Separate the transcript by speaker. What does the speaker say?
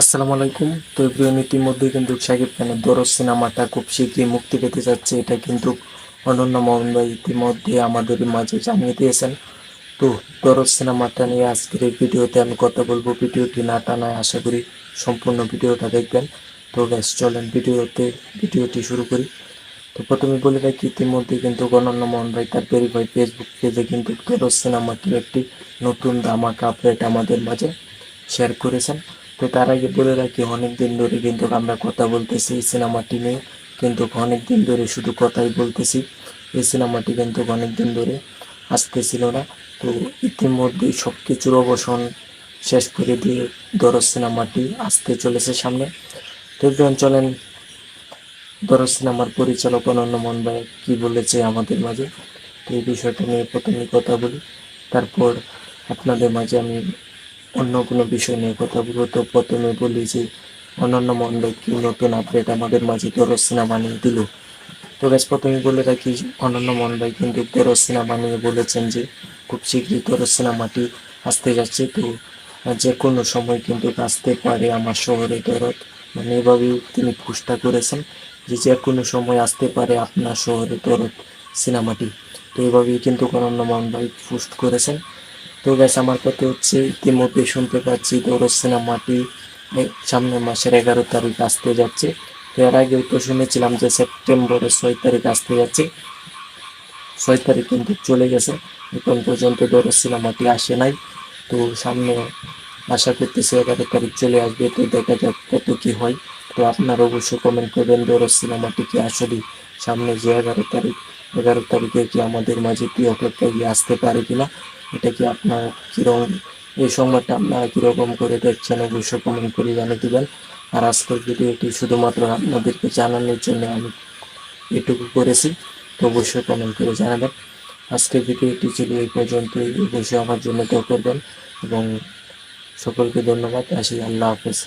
Speaker 1: আসসালামু আলাইকুম। তো এভরিওয়ান ইতিমধ্যে কিন্তু শাকিব খানের দরজ সিনেমাটা খুব শীঘ্রই মুক্তি পেতে যাচ্ছে, এটা কিন্তু অনন্য মোহন ভাই ইতিমধ্যে আমাদের মাঝে জানিয়ে দিয়েছেন। তো দরজ সিনেমাটা নিয়ে আজকের এই ভিডিওতে আমি কথা বলব। ভিডিওটি না টানায় আশা করি সম্পূর্ণ ভিডিওটা দেখবেন। তো গ্যাস চলেন ভিডিওতে, ভিডিওটি শুরু করি। তো প্রথমে বলে রাখি, ইতিমধ্যে কিন্তু অনন্য মোহন ভাই তার ভেরিফাই ফেসবুক পেজে কিন্তু দরজ সিনেমাটির একটি নতুন ধামাকা আপডেট আমাদের মাঝে শেয়ার করেছেন। তো তার আগে বলে রাখি অনেক দিন ধরে কিন্তু আমরা কথা বলতেছি এই সিনেমাটি নিয়ে। কিন্তু অনেক দিন ধরে শুধু কথাই বলতেছি, এই সিনেমাটি কিন্তু অনেক দিন ধরে আসতেছিল না। তো ইতিমধ্যেই সব কিছুর অবসান শেষ করে দিয়ে দরজ সিনেমাটি আসতে চলেছে সামনে। তো চলেন, দরজ সিনেমার পরিচালক অনন্য মন ভাই কি বলেছে আমাদের মাঝে? তো এই বিষয়টা নিয়ে প্রথমে কথা বলি। তারপর আপনাদের মাঝে আমি অন্য কোনো বিষয় নিয়ে কথা বলব। তো প্রথমে বলি যে অনন্য মন্ডল কি নতুন আপডেট আমাদের মাঝে দরজ সিনেমা নিয়ে দিল? তো গাছ প্রথমে বলে রাখি অনন্য মন্ডল কিন্তু দরজ সিনেমা নিয়ে বলেছেন যে, খুব শীঘ্রই দরজ সিনেমাটি আসতে যাচ্ছে। তো যে কোনো সময় কিন্তু আসতে পারে আমার শহরে দরদ মানে এভাবেই তিনি পুষ্টা করেছেন যে যে কোনো সময় আসতে পারে আপনার শহরে দরদ সিনেমাটি। তো এভাবেই কিন্তু অনন্য মন্ডল ভাই পোস্ট করেছেন। তো গ্যাস আমার কথা হচ্ছে ইতিমধ্যে শুনতে পাচ্ছি দরজ সিনেমাটি সামনের মাসের এগারো তারিখ আসতে যাচ্ছে। তো এর আগেও তো শুনেছিলাম যে সেপ্টেম্বরের ছয় তারিখ আসতে যাচ্ছে। ছয় তারিখ কিন্তু চলে গেছে। এখন পর্যন্ত দরজ সিনেমাটি আসে নাই। তো সামনে আশা করতেছি এগারো তারিখ চলে আসবে। তো দেখা যাক কত কি হয়। তো আপনারা অবশ্যই কমেন্ট করবেন দরজ সিনেমাটি কি আসলে সামনে যে এগারো তারিখ, এগারো তারিখে কি আমাদের মাঝে কি অপেক্ষা আসতে পারে কিনা। এটা কি আপনার কীরকম, এই সংবাদটা আপনারা কীরকম করে দেখছেন অবশ্যই কমেন্ট করে জানিয়ে দিবেন। আর আজকের ভিডিওটি শুধুমাত্র আপনাদেরকে জানানোর জন্য আমি এটুকু করেছি, তো অবশ্যই কমেন্ট করে জানাবেন। আজকের ভিডিওটি ছিল এই পর্যন্তই অবশ্যই আমার জন্য দোয়া করবেন এবং সকলকে ধন্যবাদ, আসি, আল্লাহ হাফেজ।